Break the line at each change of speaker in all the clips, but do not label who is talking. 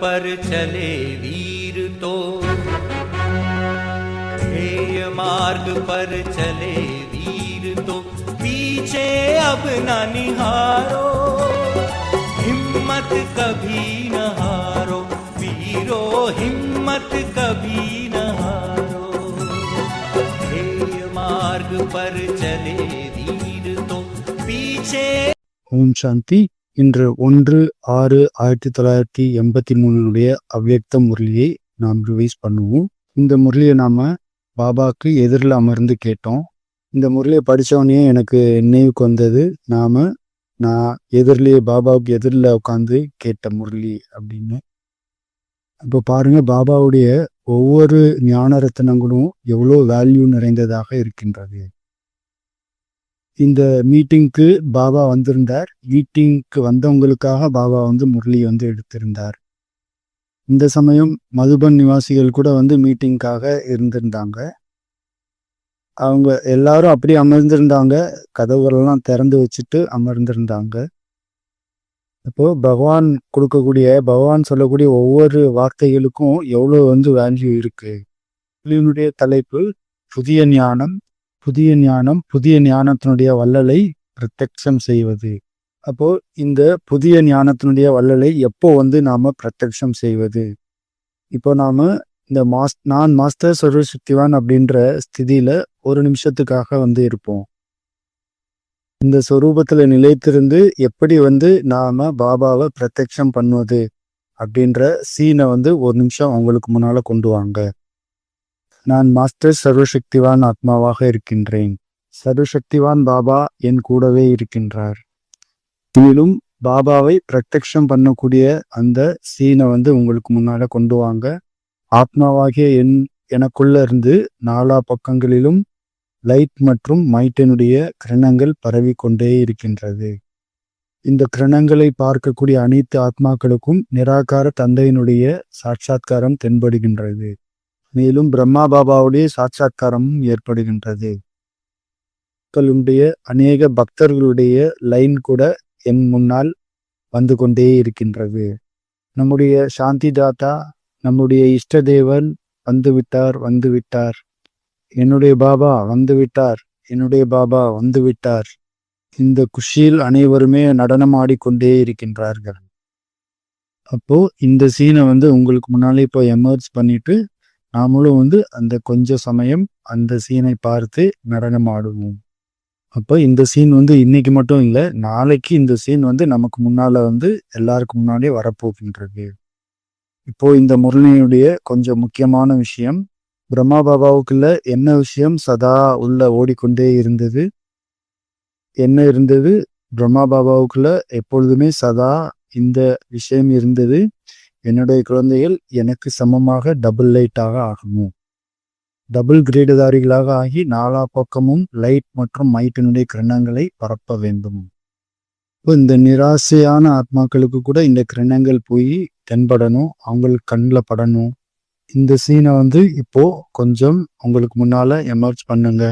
पर चले वीर तो। ध्येय मार्ग पर चले वीर तो। पीछे अब न निहारो, हिम्मत कभी न हारो। वीरो, हिम्मत कभी न हारो। ध्येय मार्ग पर चले वीर तो। पीछे
ओम शांति। இன்று ஒன்று ஆறு ஆயிரத்தி தொள்ளாயிரத்தி எண்பத்தி மூணுடைய அவ்யக்த முரளியை நாம் ரிவைஸ் பண்ணுவோம். இந்த முரளியை நாம் பாபாவுக்கு எதிரில் அமர்ந்து கேட்டோம். இந்த முரளியை படித்தவொடனே எனக்கு நினைவுக்கு வந்தது. நாம் நான் எதிரிலேயே பாபாவுக்கு எதிரில் உட்காந்து கேட்ட முரளி அப்படின்னு. இப்போ பாருங்கள் பாபாவுடைய ஒவ்வொரு ஞான ரத்தினங்களும் எவ்வளோ வேல்யூ நிறைந்ததாக இருக்கின்றது. இந்த மீட்டிங்க்கு பாபா வந்திருந்தார். மீட்டிங்க்கு வந்தவங்களுக்காக பாபா வந்து முரளி வந்து எடுத்திருந்தார். இந்த சமயம் மதுபன் நிவாசிகள் கூட வந்து மீட்டிங்காக இருந்திருந்தாங்க. அவங்க எல்லாரும் அப்படி அமர்ந்திருந்தாங்க. கதவுகளெல்லாம் திறந்து வச்சுட்டு அமர்ந்திருந்தாங்க. இப்போ பகவான் கொடுக்கக்கூடிய பகவான் சொல்லக்கூடிய ஒவ்வொரு வார்த்தைகளுக்கும் எவ்வளோ வந்து வேல்யூ இருக்கு? இவனுடைய தலைப்பு புதிய ஞானம் புதிய ஞானம் புதிய ஞானத்தினுடைய வள்ளலை பிரத்யக்ஷம் செய்வது. அப்போ இந்த புதிய ஞானத்தினுடைய வள்ளலை எப்போ வந்து நாம பிரத்யக்ஷம் செய்வது? இப்போ நாம இந்த மாஸ் நான் மாஸ்டர் சர்வசக்திவான் அப்படின்ற ஸ்திதியில ஒரு நிமிஷத்துக்காக வந்து இருப்போம். இந்த சொரூபத்துல நிலைத்திருந்து எப்படி வந்து நாம பாபாவை பிரத்யக்ஷம் பண்ணுவது அப்படின்ற சீனை வந்து ஒரு நிமிஷம் அவங்களுக்கு முன்னால கொண்டு வாங்க. நான் மாஸ்டர் சர்வசக்திவான் ஆத்மாவாக இருக்கின்றேன். சர்வசக்திவான் பாபா என் கூடவே இருக்கின்றார். மேலும் பாபாவை பிரத்யக்ஷம் பண்ணக்கூடிய அந்த சீனை வந்து உங்களுக்கு முன்னால கொண்டு வாங்க. ஆத்மாவாகிய என் எனக்குள்ள இருந்து நாலா பக்கங்களிலும் லைட் மற்றும் மைட்டினுடைய கிரணங்கள் பரவி கொண்டே இருக்கின்றது. இந்த கிரணங்களை பார்க்கக்கூடிய அனைத்து ஆத்மாக்களுக்கும் நிராகார தந்தையினுடைய சாட்சாத்காரம் தென்படுகின்றது. மேலும் பிரம்மா பாபாவுடைய சாட்சாத்காரமும் ஏற்படுகின்றது. மக்களுடைய அநேக பக்தர்களுடைய லைன் கூட என் முன்னால் வந்து கொண்டே இருக்கின்றது. நம்முடைய சாந்தி தாத்தா நம்முடைய இஷ்ட தேவன் வந்து விட்டார். என்னுடைய பாபா வந்துவிட்டார் என்னுடைய பாபா வந்துவிட்டார் இந்த குஷியில் அனைவருமே நடனம் ஆடிக்கொண்டே இருக்கின்றார்கள். அப்போ இந்த சீனை வந்து உங்களுக்கு முன்னாலே இப்போ எமர்ஜ் பண்ணிட்டு நாமளும் வந்து அந்த கொஞ்ச சமயம் அந்த சீனை பார்த்து நடனம் ஆடுவோம். அப்போ இந்த சீன் வந்து இன்னைக்கு மட்டும் இல்லை நாளைக்கு இந்த சீன் வந்து நமக்கு முன்னால வந்து எல்லாருக்கும் முன்னாடியே வரப்போகின்றது. இப்போ இந்த முரளியுடைய கொஞ்சம் முக்கியமான விஷயம் பிரம்மா பாபாவுக்குள்ள என்ன விஷயம் சதா உள்ள ஓடிக்கொண்டே இருந்தது? என்ன இருந்தது? பிரம்மா பாபாவுக்குள்ள எப்பொழுதுமே சதா இந்த விஷயம் இருந்தது. என்னுடைய குழந்தைகள் எனக்கு சமமாக டபுள் லைட்டாக ஆகணும். டபுள் கிரேடுதாரிகளாக ஆகி நாலா பக்கமும் லைட் மற்றும் மைட்டினுடைய கிரணங்களை பரப்ப வேண்டும். இப்போ இந்த நிராசையான ஆத்மாக்களுக்கு கூட இந்த கிரணங்கள் போய் தென்படணும் அவங்களுக்கு கண்ணில் படணும். இந்த சீனை வந்து இப்போ கொஞ்சம் உங்களுக்கு முன்னால எமர்ஜ் பண்ணுங்க.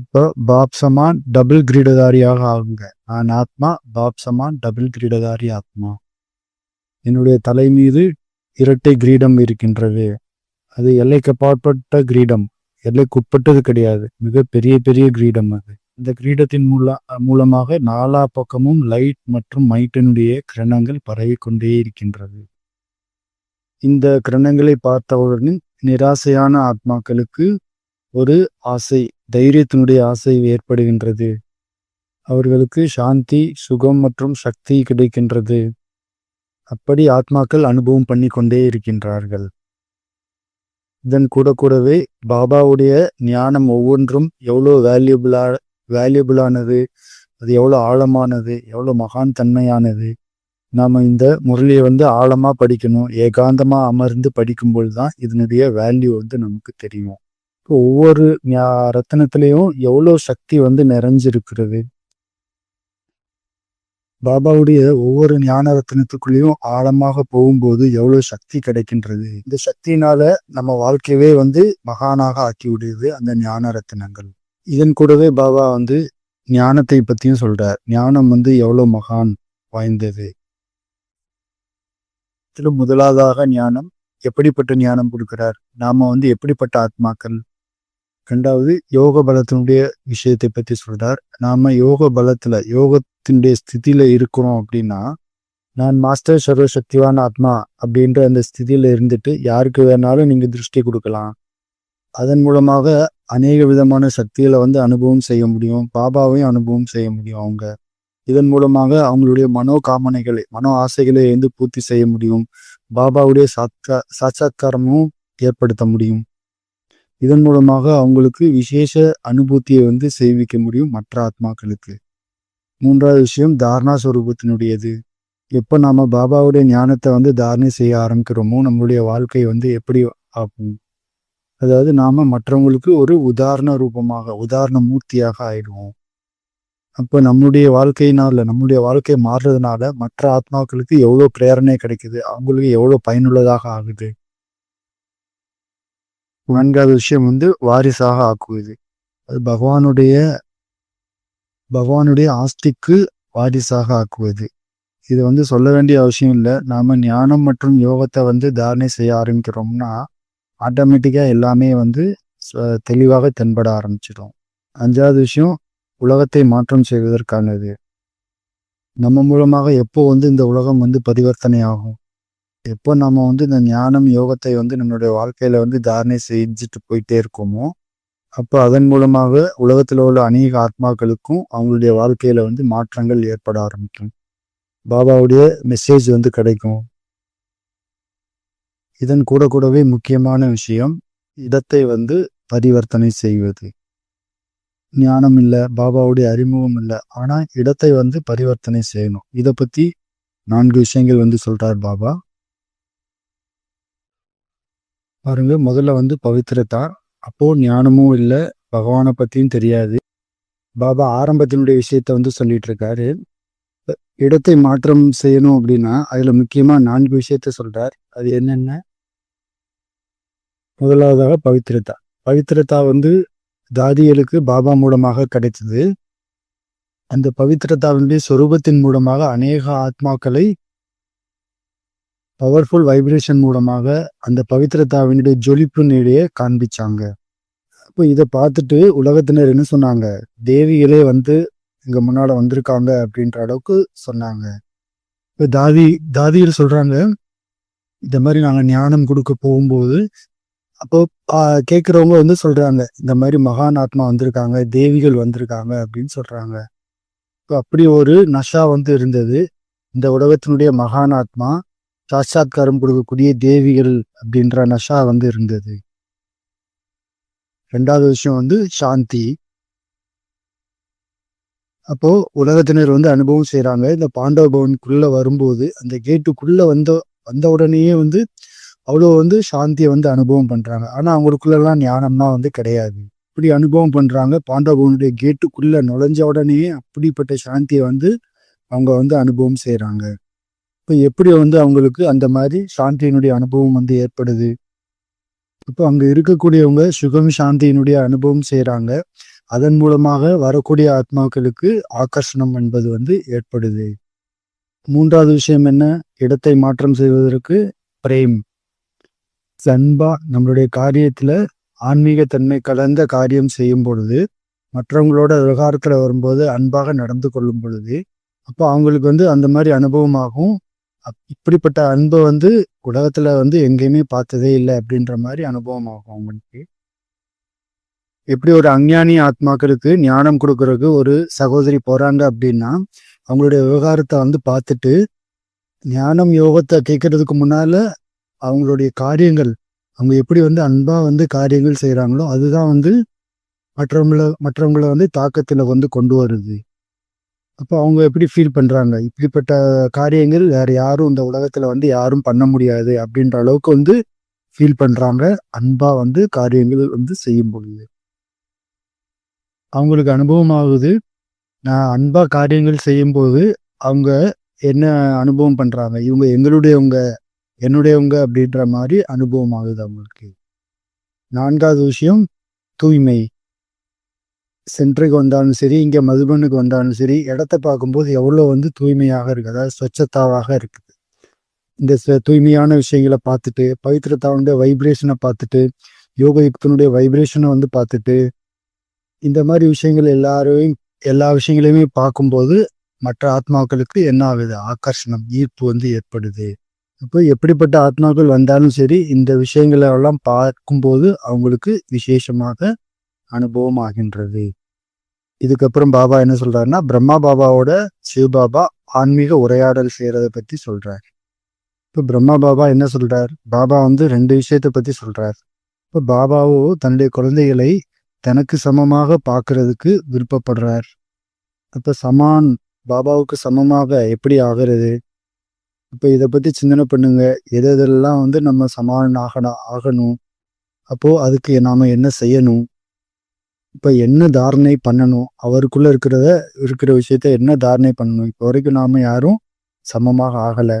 இப்போ பாப் சமான் டபுள் கிரீடதாரியாக ஆகுங்க. நான் ஆத்மா பாப் சமான் டபுள் கிரீடதாரி ஆத்மா. என்னுடைய தலை மீது இரட்டை கிரீடம் இருக்கின்றது. அது எல்லைக்கப்பாற்பட்ட கிரீடம். எல்லைக்குட்பட்டது கிடையாது. மிக பெரிய பெரிய கிரீடம் அது. இந்த கிரீடத்தின் மூல மூலமாக நாலா பக்கமும் லைட் மற்றும் மைட்டினுடைய கிரணங்கள் பரவி கொண்டே இருக்கின்றது. இந்த கிரணங்களை பார்த்தவுடன் நிராசையான ஆத்மாக்களுக்கு ஒரு ஆசை தைரியத்தினுடைய ஆசை ஏற்படுகின்றது. அவர்களுக்கு சாந்தி சுகம் மற்றும் சக்தி கிடைக்கின்றது. அப்படி ஆத்மாக்கள் அனுபவம் பண்ணி கொண்டே இருக்கின்றார்கள். இதன் கூட கூடவே பாபாவுடைய ஞானம் ஒவ்வொன்றும் எவ்வளோ வேல்யூபிளா வேல்யூபிளானது அது எவ்வளோ ஆழமானது எவ்வளோ மகான் தன்மையானது. நாம் இந்த முரளியை வந்து ஆழமாக படிக்கணும் ஏகாந்தமாக அமர்ந்து படிக்கும்போது தான் இதனுடைய வேல்யூ வந்து நமக்கு தெரியும். இப்போ ஒவ்வொரு ஞா- எவ்வளோ சக்தி வந்து நிறைஞ்சிருக்கிறது. பாபாவுடைய ஒவ்வொரு ஞான ரத்தினத்துக்குள்ளேயும் ஆழமாக போகும்போது எவ்வளவு சக்தி கிடைக்கின்றது. இந்த சக்தியினால நம்ம வாழ்க்கையவே வந்து மகானாக ஆக்கி விடுது அந்த ஞான ரத்தினங்கள் இதன் கூடவே பாபா வந்து ஞானத்தை பத்தியும் சொல்றார். ஞானம் வந்து எவ்வளவு மகான் வாய்ந்தது. முதலாவதாக ஞானம் எப்படிப்பட்ட ஞானம் கொடுக்கிறார்? நாம வந்து எப்படிப்பட்ட ஆத்மாக்கள்? ரெண்டாவது யோக பலத்தினுடைய விஷயத்தை பத்தி சொல்றார். நாம யோக பலத்துல யோகத்தினுடைய ஸ்திதியில இருக்கிறோம் அப்படின்னா நான் மாஸ்டர் சர்வசக்திவான் ஆத்மா அப்படின்ற அந்த ஸ்திதியில இருந்துட்டு யாருக்கு வேணாலும் நீங்க திருஷ்டி கொடுக்கலாம். அதன் மூலமாக அநேக விதமான சக்திகளை வந்து அனுபவம் செய்ய முடியும். பாபாவையும் அனுபவம் செய்ய முடியும் அவங்க. இதன் மூலமாக அவங்களுடைய மனோ காமனைகளை மனோ ஆசைகளை வந்து பூர்த்தி செய்ய முடியும். பாபாவுடைய சாட்சா சாட்சாத்காரமும் ஏற்படுத்த முடியும். இதன் மூலமாக அவங்களுக்கு விசேஷ அனுபூதியை வந்து செய்விக்க முடியும் மற்ற ஆத்மாக்களுக்கு. மூன்றாவது விஷயம் தாரணா ஸ்வரூபத்தினுடையது எப்போ நாம் பாபாவுடைய ஞானத்தை வந்து தாரணை செய்ய ஆரம்பிக்கிறோமோ நம்மளுடைய வாழ்க்கை வந்து எப்படி ஆகும் அதாவது நாம் மற்றவங்களுக்கு ஒரு உதாரண ரூபமாக உதாரண மூர்த்தியாக ஆயிடுவோம். அப்போ நம்மளுடைய வாழ்க்கையினால நம்மளுடைய வாழ்க்கை மாறுறதுனால மற்ற ஆத்மாக்களுக்கு எவ்வளோ பிரேரணை கிடைக்குது? அவங்களுக்கு எவ்வளோ பயனுள்ளதாக ஆகுது? நான்காவது விஷயம் வந்து வாரிசாக ஆக்குவது. அது பகவானுடைய பகவானுடைய ஆஸ்திக்கு வாரிசாக ஆக்குவது. இது வந்து சொல்ல வேண்டிய அவசியம் இல்லை. நாம ஞானம் மற்றும் யோகத்தை வந்து தாரணை செய்ய ஆரம்பிக்கிறோம்னா ஆட்டோமேட்டிக்காக எல்லாமே வந்து தெளிவாக தென்பட ஆரம்பிச்சிடும். அஞ்சாவது விஷயம் உலகத்தை மாற்றம் செய்வதற்கானது. நம்ம மூலமாக எப்போ வந்து இந்த உலகம் வந்து பரிவர்த்தனை ஆகும்? எப்போ நம்ம வந்து இந்த ஞானம் யோகத்தை வந்து நம்மளுடைய வாழ்க்கையில வந்து தாரணை செஞ்சுட்டு போயிட்டே இருக்கோமோ அப்போ அதன் மூலமாக உலகத்தில் உள்ள அநேக ஆத்மாக்களுக்கும் அவங்களுடைய வாழ்க்கையில வந்து மாற்றங்கள் ஏற்பட ஆரம்பிக்கும். பாபாவுடைய மெசேஜ் வந்து கிடைக்கும். இதன் கூட கூடவே முக்கியமான விஷயம் இடத்தை வந்து பரிவர்த்தனை செய்வது. ஞானம் இல்லை பாபாவுடைய அறிமுகம் இல்லை ஆனால் இடத்தை வந்து பரிவர்த்தனை செய்யணும். இதை பற்றி நான்கு விஷயங்கள் வந்து சொல்றார் பாபா. பாருங்க முதல்ல வந்து பவித்திரதா அப்போ ஞானமும் இல்லை பகவானை பத்தியும் தெரியாது. பாபா ஆரம்பத்தினுடைய விஷயத்த வந்து சொல்லிட்டு இருக்காரு. இடத்தை மாற்றம் செய்யணும் அப்படின்னா அதுல முக்கியமா நான்கு விஷயத்த சொல்றார். அது என்னென்ன? முதலாவதாக பவித்திரதா பவித்திரதா வந்து தாதியலுக்கு பாபா மூலமாக கிடைத்தது. அந்த பவித்திரதாவினுடைய சொரூபத்தின் மூலமாக அநேக ஆத்மாக்களை பவர்ஃபுல் வைப்ரேஷன் மூலமாக அந்த பவித்திரத்தாவினுடைய ஜொலிப்பு நிலையை காண்பிச்சாங்க. அப்போ இதை பார்த்துட்டு உலகத்தினர் என்ன சொன்னாங்க? தேவிகளே வந்து இங்க முன்னால வந்திருக்காங்க அப்படின்ற அளவுக்கு சொன்னாங்க. இப்போ தாதி தாதிகள் சொல்றாங்க இந்த மாதிரி நாங்கள் ஞானம் கொடுக்க போகும்போது அப்போ கேட்குறவங்க வந்து சொல்றாங்க இந்த மாதிரி மகான் ஆத்மா வந்திருக்காங்க தேவிகள் வந்திருக்காங்க அப்படின்னு சொல்றாங்க. இப்போ அப்படி ஒரு நஷா வந்து இருந்தது. இந்த உலகத்தினுடைய மகான் ஆத்மா சாட்சாத்காரம் கொடுக்கக்கூடிய தேவிகள் அப்படின்ற நஷா வந்து இருந்தது. ரெண்டாவது விஷயம் வந்து சாந்தி. அப்போ உலகத்தினர் வந்து அனுபவம் செய்கிறாங்க இந்த பாண்டவ பவனுக்குள்ள வரும்போது அந்த கேட்டுக்குள்ள வந்த வந்த உடனேயே வந்து அவ்வளோ வந்து சாந்தியை வந்து அனுபவம் பண்றாங்க. ஆனா அவங்களுக்குள்ளெல்லாம் ஞானம்னா வந்து கிடையாது. இப்படி அனுபவம் பண்றாங்க. பாண்டவ பவனுடைய கேட்டுக்குள்ள நுழைஞ்ச உடனேயே அப்படிப்பட்ட சாந்தியை வந்து அவங்க வந்து அனுபவம் செய்கிறாங்க இப்போ எப்படி வந்து அவங்களுக்கு அந்த மாதிரி சாந்தியினுடைய அனுபவம் வந்து ஏற்படுது? இப்போ அங்கே இருக்கக்கூடியவங்க சுகம் சாந்தியினுடைய அனுபவம் செய்கிறாங்க அதன் மூலமாக வரக்கூடிய ஆத்மாக்களுக்கு ஆகர்ஷணம் என்பது வந்து ஏற்படுது. மூன்றாவது விஷயம் என்ன? இடத்தை மாற்றம் செய்வதற்கு பிரேம். அன்பா நம்மளுடைய காரியத்தில் ஆன்மீகத்தன்மை கலந்த காரியம் செய்யும் பொழுது மற்றவங்களோட விவகாரத்தில் வரும்போது அன்பாக நடந்து கொள்ளும் பொழுது அப்போ அவங்களுக்கு வந்து அந்த மாதிரி அனுபவமாகும் இப்படிப்பட்ட அன்பை வந்து உலகத்துல வந்து எங்கேயுமே பார்த்ததே இல்லை அப்படின்ற மாதிரி அனுபவம் ஆகும் அவங்களுக்கு. எப்படி ஒரு அஞ்ஞானி ஆத்மாக்களுக்கு ஞானம் கொடுக்கறதுக்கு ஒரு சகோதரி போறாங்க அப்படின்னா அவங்களுடைய விவகாரத்தை வந்து பார்த்துட்டு ஞானம் யோகத்தை கேட்கறதுக்கு முன்னால அவங்களுடைய காரியங்கள் அவங்க எப்படி வந்து அன்பா வந்து காரியங்கள் செய்யறாங்களோ அதுதான் வந்து மற்றவங்கள மற்றவங்களை வந்து தாக்கத்துல வந்து கொண்டு வருது. அப்போ அவங்க எப்படி ஃபீல் பண்ணுறாங்க இப்படிப்பட்ட காரியங்கள் வேறு யாரும் இந்த உலகத்தில் வந்து யாரும் பண்ண முடியாது அப்படின்ற அளவுக்கு வந்து ஃபீல் பண்ணுறாங்க அன்பாக வந்து காரியங்கள் வந்து செய்யும் பொழுது. அவங்களுக்கு அனுபவம் ஆகுது. நான் அன்பாக காரியங்கள் செய்யும்போது அவங்க என்ன அனுபவம் பண்ணுறாங்க இவங்க எங்களுடையவங்க என்னுடையவங்க அப்படின்ற மாதிரி அனுபவம் ஆகுது அவங்களுக்கு. நான்காவது விஷயம் தூய்மை. சென்ட்ருக்கு வந்தாலும் சரி இங்கே மதுபனுக்கு வந்தாலும் சரி இடத்த பார்க்கும்போது எவ்வளோ வந்து தூய்மையாக இருக்குது அதாவது ஸ்வச்சத்தாவாக இருக்குது. இந்த ச- தூய்மையான விஷயங்களை பார்த்துட்டு பவித்ரதாவுடைய வைப்ரேஷனை பார்த்துட்டு யோக யுக்தனுடைய வைப்ரேஷனை வந்து பார்த்துட்டு இந்த மாதிரி விஷயங்கள் எல்லாரையும் எல்லா விஷயங்களையுமே பார்க்கும்போது மற்ற ஆத்மாக்களுக்கு என்ன ஆகுது? ஆகர்ஷணம் ஈர்ப்பு வந்து ஏற்படுது. அப்போ எப்படிப்பட்ட ஆத்மாக்கள் வந்தாலும் சரி இந்த விஷயங்களெல்லாம் பார்க்கும்போது அவங்களுக்கு விசேஷமாக அனுபவம் ஆகின்றது. இதுக்கப்புறம் பாபா என்ன சொல்றாருன்னா பிரம்மா பாபாவோட சிவபாபா ஆன்மீக உரையாடல் செய்யறத பத்தி சொல்றார். இப்போ பிரம்மா பாபா என்ன சொல்றார்? பாபா வந்து ரெண்டு விஷயத்த பத்தி சொல்றார். இப்போ பாபாவோ தன்னுடைய குழந்தைகளை தனக்கு சமமாக பார்க்கறதுக்கு விருப்பப்படுறார். அப்போ சமான் பாபாவுக்கு சமமாக எப்படி ஆகிறது? இப்போ இதை பத்தி சிந்தனை பண்ணுங்க. எது எதெல்லாம் வந்து நம்ம சமான் ஆகணும் ஆகணும்? அப்போது அதுக்கு நாம் என்ன செய்யணும்? இப்போ என்ன தாரணை பண்ணணும்? அவருக்குள்ள இருக்கிறத இருக்கிற விஷயத்த என்ன தாரணை பண்ணணும்? இப்போ வரைக்கும் நாம யாரும் சமமாக ஆகலை.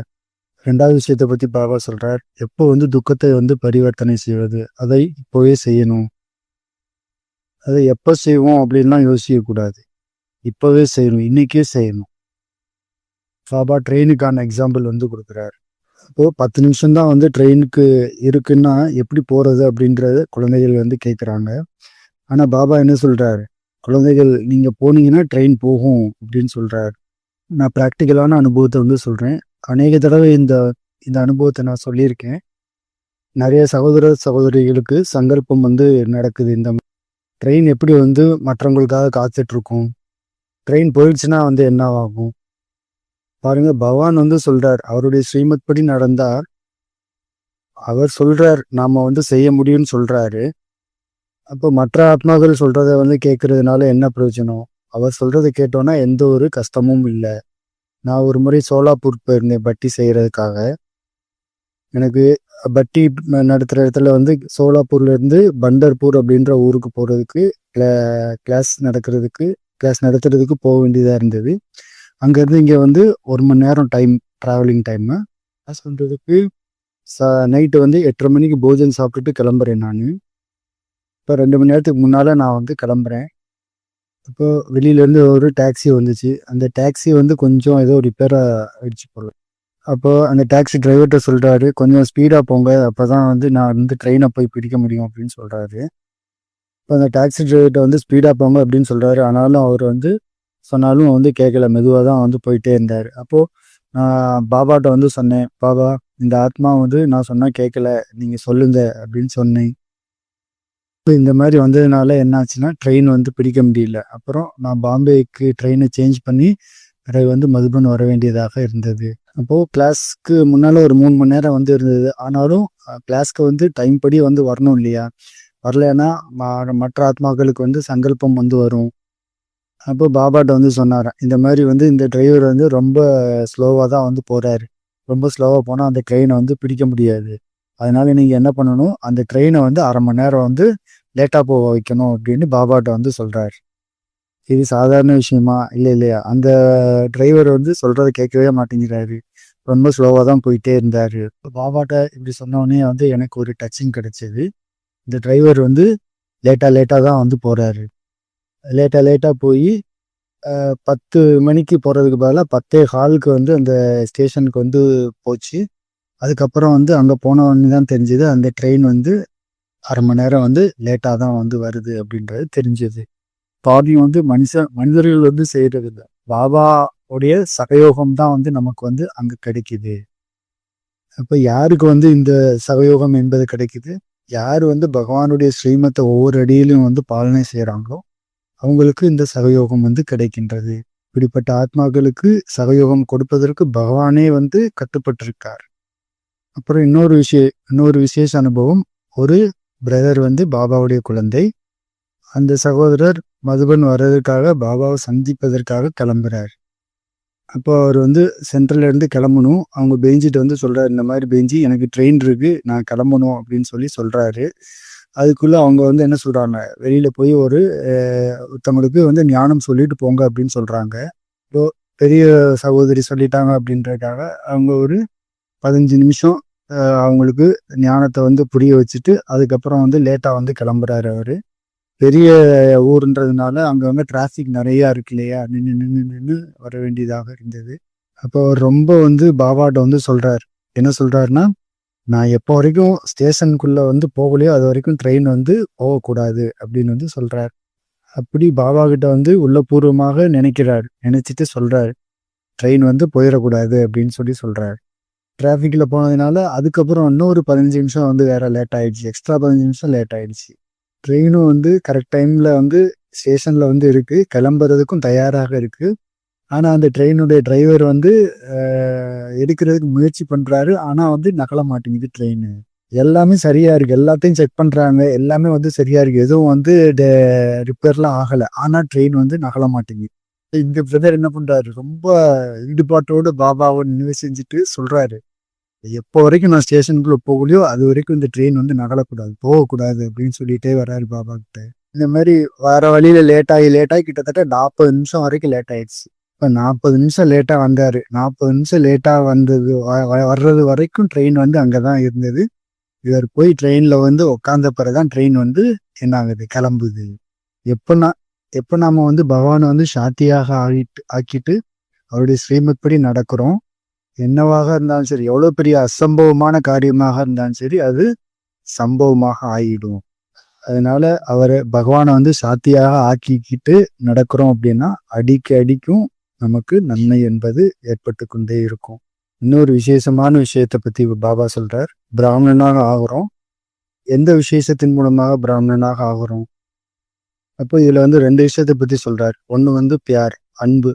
ரெண்டாவது விஷயத்த பத்தி பாபா சொல்றார். எப்போ வந்து துக்கத்தை வந்து பரிவர்த்தனை செய்வது? அதை இப்போவே செய்யணும். அதை எப்போ செய்வோம் அப்படின்லாம் யோசிக்கக்கூடாது. இப்போவே செய்யணும். இன்னைக்கே செய்யணும். பாபா ட்ரெயினுக்கான எக்ஸாம்பிள் வந்து கொடுக்குறாரு. இப்போ பத்து நிமிஷம் தான் வந்து ட்ரெயினுக்கு இருக்குன்னா எப்படி போகிறது அப்படின்றத குழந்தைகள் வந்து கேட்குறாங்க ஆனால் பாபா என்ன சொல்கிறார் குழந்தைகள் நீங்கள் போனீங்கன்னா ட்ரெயின் போகும் அப்படின்னு சொல்கிறாரு நான் ப்ராக்டிக்கலான அனுபவத்தை வந்து சொல்கிறேன் அநேக தடவை இந்த இந்த அனுபவத்தை நான் சொல்லியிருக்கேன். நிறைய சகோதர சகோதரிகளுக்கு சங்கல்பம் வந்து நடக்குது. இந்த ட்ரெயின் எப்படி வந்து மற்றவங்களுக்காக காத்துட்ருக்கும்? ட்ரெயின் போயிடுச்சுன்னா வந்து என்ன ஆகும் பாருங்க பகவான் வந்து சொல்றார். அவருடைய ஸ்ரீமத் படி நடந்தார் அவர் சொல்றார். நாம வந்து செய்ய முடியும்னு சொல்றாரு. அப்போ மற்ற ஆத்மாக்கள் சொல்றத வந்து கேட்கறதுனால என்ன பிரயோஜனம்? அவர் சொல்றதை கேட்டோன்னா எந்த ஒரு கஷ்டமும் இல்லை. நான் ஒரு முறை சோலாப்பூர் போயிருந்தேன் பட்டி செய்யறதுக்காக. எனக்கு பட்டி நடத்துகிற இடத்துல வந்து சோலாப்பூர்லேருந்து பண்டர்பூர் அப்படின்ற ஊருக்கு போகிறதுக்கு கிளாஸ் நடக்கிறதுக்கு கிளாஸ் நடத்துறதுக்கு போக வேண்டியதாக இருந்தது. அங்கேருந்து இங்கே வந்து ஒரு மணி நேரம் டைம் ட்ராவலிங் டைமு கிளாஸ் பண்ணுறதுக்கு ச நைட்டு வந்து எட்டரை மணிக்கு போஜன் சாப்பிட்டுட்டு கிளம்புறேன் நான். இப்போ ரெண்டு மணி நேரத்துக்கு முன்னால் நான் வந்து கிளம்புறேன். இப்போது வெளியிலேருந்து ஒரு டாக்ஸி வந்துச்சு. அந்த டாக்ஸி வந்து கொஞ்சம் ஏதோ ரிப்பேராக ஆயிடுச்சு போல். அப்போது அந்த டாக்ஸி டிரைவர்கிட்ட சொல்கிறாரு கொஞ்சம் ஸ்பீடாக போங்க. அப்போ தான் வந்து நான் வந்து ட்ரெயினை போய் பிடிக்க முடியும் அப்படின்னு சொல்கிறாரு இப்போ அந்த டாக்ஸி டிரைவர்கிட்ட வந்து ஸ்பீடாக போங்க அப்படின்னு சொல்கிறாரு ஆனாலும் அவர் வந்து சொன்னாலும் வந்து கேட்கல மெதுவாக தான் வந்து போயிட்டே இருந்தார். அப்போது நான் பாபாட்ட வந்து சொன்னேன் பாபா இந்த ஆத்மா வந்து நான் சொன்னால் கேட்கல நீங்கள் சொல்லுங்க அப்படின்னு சொன்னேன். இப்போ இந்த மாதிரி வந்ததுனால என்ன ஆச்சுன்னா ட்ரெயின் வந்து பிடிக்க முடியல. அப்புறம் நான் பாம்பேக்கு ட்ரெயினை சேஞ்ச் பண்ணி பிறகு வந்து மதுபன் வர வேண்டியதாக இருந்தது. அப்போது கிளாஸ்க்கு முன்னால் ஒரு மூணு மணி நேரம் வந்து இருந்தது. ஆனாலும் கிளாஸ்க்கு வந்து டைம் படி வந்து வரணும் இல்லையா? வரலைன்னா ம- மற்ற ஆத்மாக்களுக்கு வந்து சங்கல்பம் வந்து வரும். அப்போ பாபாட்ட வந்து சொன்னாரன் இந்த மாதிரி வந்து இந்த டிரைவர் வந்து ரொம்ப ஸ்லோவாக தான் வந்து போகிறாரு ரொம்ப ஸ்லோவாக போனால் அந்த ட்ரெயினை வந்து பிடிக்க முடியாது. அதனால நீங்கள் என்ன பண்ணணும்? அந்த ட்ரெயினை வந்து அரை மணி நேரம் வந்து லேட்டாக போக வைக்கணும் அப்படின்னு பாபாட்ட வந்து சொல்றாரு. இது சாதாரண விஷயமா? இல்லை இல்லையா அந்த டிரைவர் வந்து சொல்கிறத கேட்கவே மாட்டேங்கிறாரு. ரொம்ப ஸ்லோவாக தான் போயிட்டே இருந்தார். பாபாட்ட இப்படி சொன்னோடனே வந்து எனக்கு ஒரு டச்சிங் கிடைச்சது. இந்த டிரைவர் வந்து லேட்டாக லேட்டாக தான் வந்து போகிறாரு லேட்டாக லேட்டாக போய் பத்து மணிக்கு போகிறதுக்கு பதிலாக பத்தே ஹாலுக்கு வந்து அந்த ஸ்டேஷனுக்கு வந்து போச்சு. அதுக்கப்புறம் வந்து அங்கே போன உடனே தான் தெரிஞ்சது. அந்த ட்ரெயின் வந்து அரை மணி நேரம் வந்து லேட்டாக தான் வந்து வருது அப்படின்றது தெரிஞ்சது. பாதியும் வந்து மனுஷ மனிதர்கள் வந்து செய்கிறது இல்லை பாபாவுடைய சகயோகம் தான் வந்து நமக்கு வந்து அங்கே கிடைக்குது. அப்போ யாருக்கு வந்து இந்த சகயோகம் என்பது கிடைக்குது? யார் வந்து பகவானுடைய ஸ்ரீமத்தை ஒவ்வொரு அடியிலும் வந்து பாலனை செய்கிறாங்களோ அவங்களுக்கு இந்த சகயோகம் வந்து கிடைக்கின்றது. இப்படிப்பட்ட ஆத்மாக்களுக்கு சகயோகம் கொடுப்பதற்கு பகவானே வந்து கட்டுப்பட்டிருக்கார். அப்புறம் இன்னொரு விஷய இன்னொரு விசேஷ அனுபவம். ஒரு பிரதர் வந்து பாபாவுடைய குழந்தை. அந்த சகோதரர் மதுபன் வர்றதுக்காக பாபாவை சந்திப்பதற்காக கிளம்புறார். அப்போ அவர் வந்து சென்ட்ரல்லேருந்து கிளம்பணும். அவங்க பெஞ்சிட்டு வந்து சொல்கிறார் இந்த மாதிரி பெஞ்சி எனக்கு ட்ரெயின் இருக்குது நான் கிளம்பணும் அப்படின்னு சொல்லி சொல்கிறாரு அதுக்குள்ளே அவங்க வந்து என்ன சொல்கிறாங்க வெளியில் போய் ஒரு ஒருத்தவங்களுக்கு வந்து ஞானம் சொல்லிட்டு போங்க அப்படின்னு சொல்கிறாங்க இப்போ பெரிய சகோதரி சொல்லிட்டாங்க அப்படின்றதுக்காக அவங்க ஒரு பதினஞ்சு நிமிஷம் அவங்களுக்கு ஞானத்தை வந்து புரிய வச்சுட்டு அதுக்கப்புறம் வந்து லேட்டாக வந்து கிளம்புறாரு அவர். பெரிய ஊருன்றதுனால அங்கே வந்து டிராஃபிக் நிறையா இருக்கு இல்லையா? நின்று நின்று நின்று வர வேண்டியதாக இருந்தது. அப்போ அவர் ரொம்ப வந்து பாபாட்ட வந்து சொல்கிறார் என்ன சொல்கிறாருன்னா நான் எப்போ வரைக்கும் ஸ்டேஷனுக்குள்ளே வந்து போகலையோ அது வரைக்கும் ட்ரெயின் வந்து போகக்கூடாது அப்படின்னு வந்து சொல்கிறார் அப்படி பாபா கிட்ட வந்து உள்ளபூர்வமாக நினைக்கிறார். நினச்சிட்டு சொல்கிறார் ட்ரெயின் வந்து போயிடக்கூடாது அப்படின்னு சொல்லி சொல்கிறார் டிராஃபிக்கில் போனதுனால அதுக்கப்புறம் இன்னொரு பதினஞ்சு நிமிஷம் வந்து வேற லேட் ஆயிடுச்சு. எக்ஸ்ட்ரா பதினஞ்சு நிமிஷம் லேட் ஆயிடுச்சு. ட்ரெயினும் வந்து கரெக்ட் டைம்ல வந்து ஸ்டேஷன்ல வந்து இருக்கு. கிளம்புறதுக்கும் தயாராக இருக்கு. ஆனால் அந்த ட்ரெயினுடைய டிரைவர் வந்து எடுக்கிறதுக்கு முயற்சி பண்றாரு. ஆனால் வந்து நகல மாட்டேங்குது ட்ரெயின் எல்லாமே சரியா இருக்கு. எல்லாத்தையும் செக் பண்றாங்க. எல்லாமே வந்து சரியா இருக்கு. எதுவும் வந்து ரிப்பேர்லாம் ஆகலை. ஆனால் ட்ரெயின் வந்து நகல மாட்டேங்குது. இந்த பிரதர் என்ன பண்றாரு? ரொம்ப ஈடுபாட்டோடு பாபாவை நினைவு செஞ்சுட்டு சொல்றாரு. எப்போ வரைக்கும் நான் ஸ்டேஷனுக்குள்ள போகலையோ அது வரைக்கும் இந்த ட்ரெயின் வந்து நகலக்கூடாது போகக்கூடாது அப்படின்னு சொல்லிட்டே வராரு பாபா கிட்ட. இந்த மாதிரி வர வழியில லேட் ஆகி லேட் ஆகி கிட்டத்தட்ட நாற்பது நிமிஷம் வரைக்கும் லேட் ஆயிடுச்சு. இப்போ நாற்பது நிமிஷம் லேட்டா வந்தாரு. நாற்பது நிமிஷம் லேட்டா வந்தது வர்றது வரைக்கும் ட்ரெயின் வந்து அங்கதான் இருந்தது. இவர் போய் ட்ரெயின்ல வந்து உட்கார்ந்த பிறகுதான் ட்ரெயின் வந்து என்ன ஆகுது கிளம்புது. எப்பன்னா எப்ப நாம வந்து பகவானை வந்து சாத்தியாக ஆகிட்டு ஆக்கிட்டு அவருடைய ஸ்ரீமத் படி நடக்கிறோம். என்னவாக இருந்தாலும் சரி எவ்வளோ பெரிய அசம்பவமான காரியமாக இருந்தாலும் சரி அது சம்பவமாக ஆகிடும் அதனால அவரை பகவானை வந்து சாத்தியாக ஆக்கிக்கிட்டு நடக்கிறோம் அப்படின்னா அடிக்க அடிக்கும் நமக்கு நன்மை என்பது ஏற்பட்டு கொண்டே இருக்கும். இன்னொரு விசேஷமான விஷயத்தை பத்தி பாபா சொல்றார். பிராமணனாக ஆகிறோம். எந்த விசேஷத்தின் மூலமாக பிராமணனாக ஆகுறோம்? அப்போ இதுல வந்து ரெண்டு விஷயத்தை பத்தி சொல்றாரு. ஒன்று வந்து பியார் அன்பு.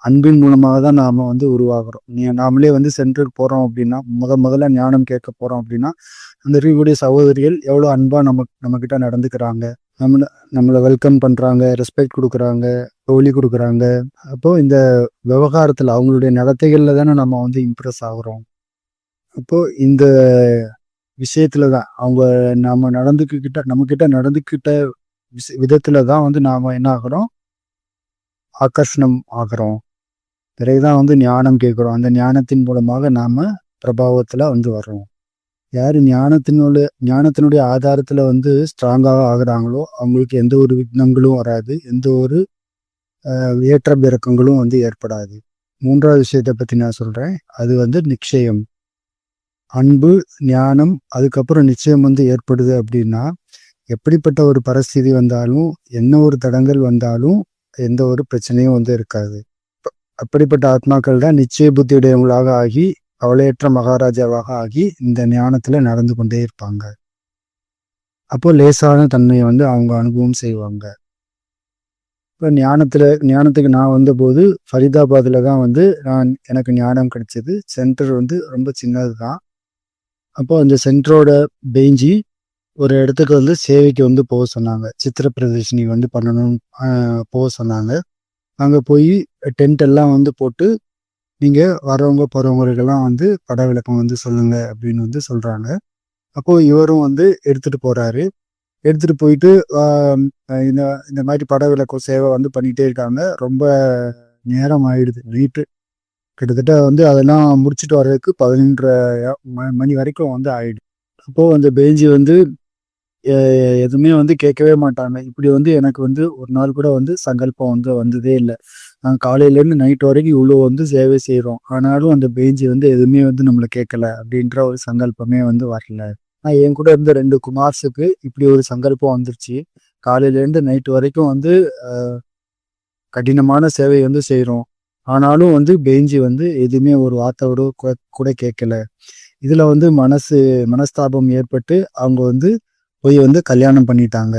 அன்பின் மூலமாக தான் நாம வந்து உருவாகிறோம். நீ நாமளே வந்து சென்டருக்கு போறோம் அப்படின்னா முத முதல்ல ஞானம் கேட்க போறோம் அப்படின்னா அந்த இருக்கக்கூடிய சகோதரிகள் எவ்வளவு அன்பா நமக்கு நம்ம கிட்ட நடந்துக்கிறாங்க. நம்மள நம்மளை வெல்கம் பண்றாங்க ரெஸ்பெக்ட் கொடுக்குறாங்க ஒலி கொடுக்குறாங்க. அப்போ இந்த விவகாரத்துல அவங்களுடைய நடத்தைகள்ல தானே நம்ம வந்து இம்ப்ரெஸ் ஆகுறோம். அப்போ இந்த விஷயத்துல தான் அவங்க நம்ம நடந்துக்கிட்ட நம்ம கிட்ட நடந்துக்கிட்ட விஷ- விதத்துல தான் வந்து நாம என்ன ஆகுறோம்? ஆகர்ஷணம் ஆகிறோம். பிறகுதான் வந்து ஞானம் கேட்குறோம். அந்த ஞானத்தின் மூலமாக நாம் பிரபாவத்தில் வந்து வர்றோம். யார் ஞானத்தினுடைய ஞானத்தினுடைய ஆதாரத்தில் வந்து ஸ்ட்ராங்காக ஆகுறாங்களோ அவங்களுக்கு எந்த ஒரு விக்னங்களும் வராது. எந்த ஒரு ஏற்ற பிறக்கங்களும் வந்து ஏற்படாது. மூன்றாவது விஷயத்தை பற்றி நான் சொல்கிறேன் அது வந்து நிச்சயம். அன்பு ஞானம் அதுக்கப்புறம் நிச்சயம் வந்து ஏற்படுது அப்படின்னா எப்படிப்பட்ட ஒரு பரிஸ்திதி வந்தாலும் என்ன ஒரு தடங்கள் வந்தாலும் எந்த ஒரு பிரச்சனையும் வந்து இருக்காது. அப்படிப்பட்ட ஆத்மாக்கள் தான் நிச்சய புத்தியுடையவங்களாக ஆகி அவளையற்ற மகாராஜாவாக ஆகி இந்த ஞானத்துல நடந்து கொண்டே இருப்பாங்க. அப்போ லேசான தன்மையை வந்து அவங்க அனுபவம் செய்வாங்க. இப்போ ஞானத்தில் ஞானத்துக்கு நான் வந்தபோது ஃபரிதாபாத்தில் தான் வந்து நான் எனக்கு ஞானம் கிடைச்சது. சென்டர் வந்து ரொம்ப சின்னது தான் அப்போ அந்த சென்டரோட பெஞ்சி ஒரு இடத்துக்கு வந்து சேவைக்கு வந்து போக சொன்னாங்க. சித்திர பிரதர்ஷினி வந்து பண்ணணும் போக சொன்னாங்க. அங்கே போய் டென்ட் எல்லாம் வந்து போட்டு நீங்கள் வரவங்க போகிறவங்களுக்கெல்லாம் வந்து பட விளக்கம் வந்து சொல்லுங்க அப்படின்னு வந்து சொல்கிறாங்க அப்போது இவரும் வந்து எடுத்துகிட்டு போகிறாரு எடுத்துகிட்டு போயிட்டு இந்த இந்த மாதிரி பட விளக்கம் சேவை வந்து பண்ணிகிட்டே இருக்காங்க. ரொம்ப நேரம் ஆயிடுது நைட்டு கிட்டத்தட்ட வந்து அதெல்லாம் முடிச்சுட்டு வர்றதுக்கு பதினொன்றரை மணி வரைக்கும் வந்து ஆயிடுது. அப்போது அந்த பேஞ்சி வந்து எதுவுமே வந்து கேட்கவே மாட்டாங்க. இப்படி வந்து எனக்கு வந்து ஒரு நாள் கூட வந்து சங்கல்பம் வந்து வந்ததே இல்லை. நாங்கள் காலையிலேருந்து நைட் வரைக்கும் இவ்வளோ வந்து சேவை செய்கிறோம் ஆனாலும் அந்த பேஞ்சி வந்து எதுவுமே வந்து நம்மளை கேட்கல அப்படின்ற ஒரு சங்கல்பமே வந்து வரல. நான் என் கூட இருந்த ரெண்டு குமார்ஸுக்கு இப்படி ஒரு சங்கல்பம் வந்துருச்சு. காலையிலேருந்து நைட் வரைக்கும் வந்து கடினமான சேவை வந்து செய்கிறோம் ஆனாலும் வந்து பெஞ்சு வந்து எதுவுமே ஒரு வார்த்தையோட கூட- கூட கேட்கல. இதில் வந்து மனசு மனஸ்தாபம் ஏற்பட்டு அவங்க வந்து போய் வந்து கல்யாணம் பண்ணிட்டாங்க.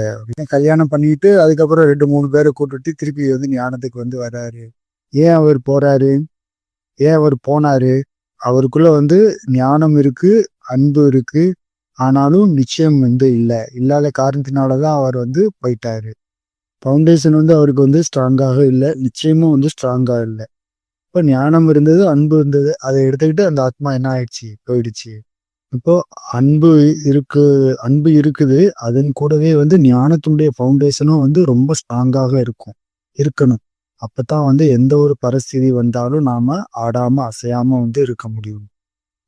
கல்யாணம் பண்ணிட்டு அதுக்கப்புறம் ரெண்டு மூணு பேரை கூட்டுட்டு திருப்பி வந்து ஞானத்துக்கு வந்து வராரு. ஏன் அவர் போறாரு? ஏன் அவர் போனாரு? அவருக்குள்ள வந்து ஞானம் இருக்கு அன்பு இருக்கு. ஆனாலும் நிச்சயம் வந்து இல்லை. இல்லாத காரணத்தினாலதான் அவர் வந்து போயிட்டாரு. ஃபவுண்டேஷன் வந்து அவருக்கு வந்து ஸ்ட்ராங்காக இல்லை. நிச்சயமும் வந்து ஸ்ட்ராங்காக இல்லை. இப்போ ஞானம் இருந்தது அன்பு இருந்தது. அதை எடுத்துக்கிட்டு அந்த ஆத்மா என்ன ஆயிடுச்சு? போயிடுச்சு. இப்போ அன்பு இருக்கு அன்பு இருக்குது அதன் கூடவே வந்து ஞானத்தினுடைய ஃபவுண்டேஷனும் வந்து ரொம்ப ஸ்ட்ராங்காக இருக்கும் இருக்கணும். அப்பதான் வந்து எந்த ஒரு பரிஸ்திதி வந்தாலும் நாம ஆடாம அசையாம வந்து இருக்க முடியும்.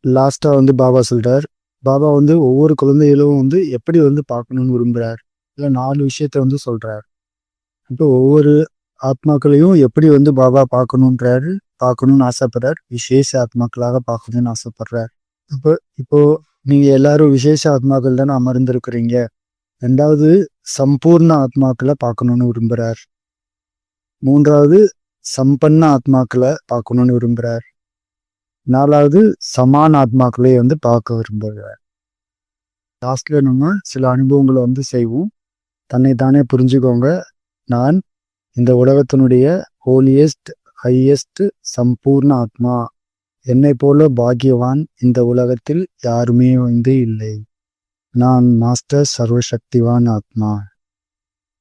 லாஸ்டா வந்து பாபா சொல்றார் பாபா வந்து ஒவ்வொரு குழந்தைகளும் வந்து எப்படி வந்து பார்க்கணும்னு விரும்புறார்? இல்ல நாலு விஷயத்த வந்து சொல்றார். இப்போ ஒவ்வொரு ஆத்மாக்களையும் எப்படி வந்து பாபா பார்க்கணுன்றாரு பார்க்கணும்னு ஆசைப்படுறார் விசேஷ ஆத்மாக்களாக பார்க்கணும்னு ஆசைப்படுறார். இப்போ இப்போ நீங்க எல்லாரும் விசேஷ ஆத்மாக்கள் தானே அமர்ந்திருக்கிறீங்க. ரெண்டாவது சம்பூர்ண ஆத்மாக்களை பார்க்கணும்னு விரும்புறார். மூன்றாவது சம்பன்ன ஆத்மாக்களை பார்க்கணும்னு விரும்புறார். நாலாவது சமான ஆத்மாக்களை வந்து பார்க்க விரும்புகிறார் லாஸ்ட்ல நம்ம சில அனுபவங்களை வந்து செய்வோம். தன்னை தானே புரிஞ்சுக்கோங்க. நான் இந்த உலகத்தினுடைய ஹோலியஸ்ட் ஹையஸ்ட் சம்பூர்ண ஆத்மா. என்னை போல பாக்கியவான் இந்த உலகத்தில் யாருமே வந்து இல்லை. நான் மாஸ்டர் சர்வசக்திவான் ஆத்மா.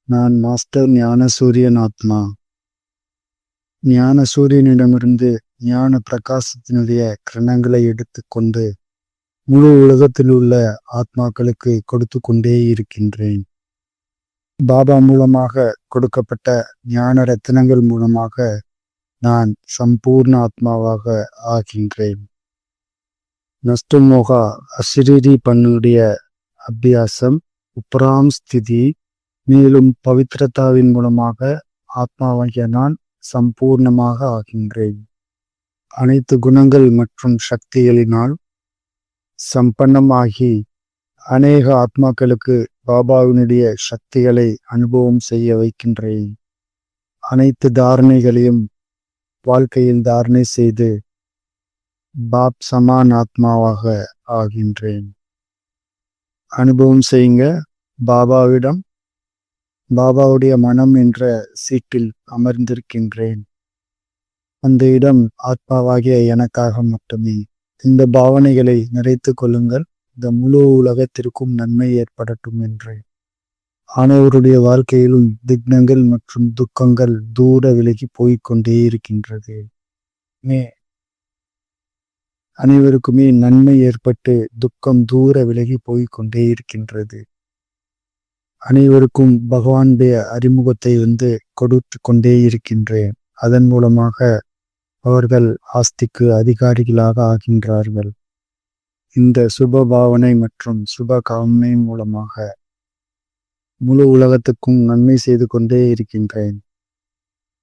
நான் மாஸ்டர் ஞான சூரியன் ஆத்மா. ஞான சூரியனிடமிருந்து ஞான பிரகாசத்தினுடைய கிரணங்களை எடுத்துக்கொண்டு முழு உலகத்தில் உள்ள ஆத்மாக்களுக்கு கொடுத்து கொண்டே இருக்கின்றேன். பாபா மூலமாக கொடுக்கப்பட்ட ஞான ரத்தினங்கள் மூலமாக நான் சம்பூர்ண ஆத்மாவாக ஆகின்றேன். நஷ்டமோகா அசிரீதி பண்ணுடைய அபியாசம் உப்ராம் ஸ்திதி. மேலும் பவித்ரதாவின் மூலமாக ஆத்மாவாகிய நான் சம்பூர்ணமாக ஆகின்றேன். அனைத்து குணங்கள் மற்றும் சக்திகளினால் சம்பன்னமாகி அநேக ஆத்மாக்களுக்கு பாபாவினுடைய சக்திகளை அனுபவம் செய்ய வைக்கின்றேன். அனைத்து தாரணைகளையும் வாழ்க்கையில் தாரணை செய்து பாப் சமான் ஆத்மாவாக ஆகின்றேன். அனுபவம் செய்யுங்க. பாபாவிடம் பாபாவுடைய மனம் என்ற சீட்டில் அமர்ந்திருக்கின்றேன். அந்த இடம் ஆத்மாவாகிய எனக்காக மட்டுமே. இந்த பாவனைகளை நிறைத்து கொள்ளுங்கள். இந்த முழு உலகத்திற்கும் நன்மை ஏற்படட்டும் என்றேன். அனைவருடைய வாழ்க்கையிலும் திக்னங்கள் மற்றும் துக்கங்கள் தூர விலகி போய்க்கொண்டே இருக்கின்றது. மே. அனைவருக்குமே நன்மை ஏற்பட்டு துக்கம் தூர விலகி போய்க்கொண்டே இருக்கின்றது. அனைவருக்கும் பகவானுடைய அறிமுகத்தை வந்து கொடுத்து கொண்டே இருக்கின்றேன். அதன் மூலமாக அவர்கள் ஆஸ்திக்கு அதிகாரிகளாக ஆகின்றார்கள். இந்த சுப பாவனை மற்றும் சுப காமை மூலமாக முழு உலகத்துக்கும் நன்மை செய்து கொண்டே இருக்கின்றேன்.